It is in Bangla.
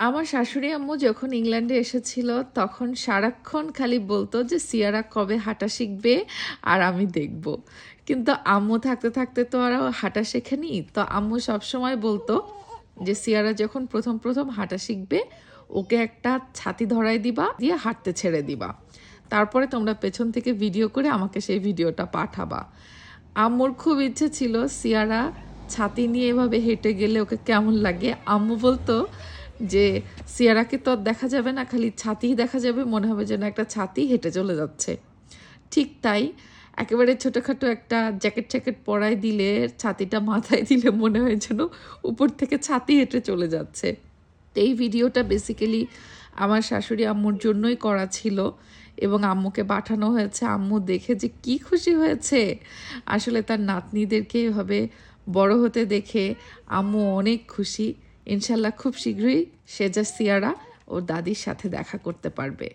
আমার শাশুড়ি আম্মু যখন ইংল্যান্ডে এসেছিল, তখন সারাক্ষণ খালি বলতো যে, সিয়ারা কবে হাঁটা শিখবে আর আমি দেখব। কিন্তু আম্মু থাকতে থাকতে তো আর হাঁটা শেখেনি। তো আম্মু সবসময় বলতো যে, সিয়ারা যখন প্রথম প্রথম হাঁটা শিখবে, ওকে একটা ছাতি ধরাই দিবা, দিয়ে হাঁটতে ছেড়ে দিবা। তারপরে তোমরা পেছন থেকে ভিডিও করে আমাকে সেই ভিডিওটা পাঠাবা। আম্মুর খুব ইচ্ছে ছিল, সিয়ারা ছাতি নিয়ে এভাবে হেঁটে গেলে ওকে কেমন লাগে? আম্মু বলতো যে সিয়ারাকে তো দেখা যাবে না, খালি ছাতিই দেখা যাবে, মনে হবে যেন একটা ছাতি হেঁটে চলে যাচ্ছে। ঠিক তাই একেবারে ছোটোখাটো একটা জ্যাকেট জ্যাকেট পরাই দিলে, ছাতিটা মাথায় দিলে মনে হয় যেন উপর থেকে ছাতি হেঁটে চলে যাচ্ছে। তো এই ভিডিওটা বেসিক্যালি আমার শাশুড়ি আম্মুর জন্যই করা ছিল এবং আম্মুকে পাঠানো হয়েছে। আম্মু দেখে যে কি খুশি হয়েছে। আসলে তার নাতনিদেরকে এভাবে বড় হতে দেখে আম্মু অনেক খুশি। ইনশাল্লাহ খুব শীঘ্রই সেজা সিয়ারা ওর দাদির সাথে দেখা করতে পারবে।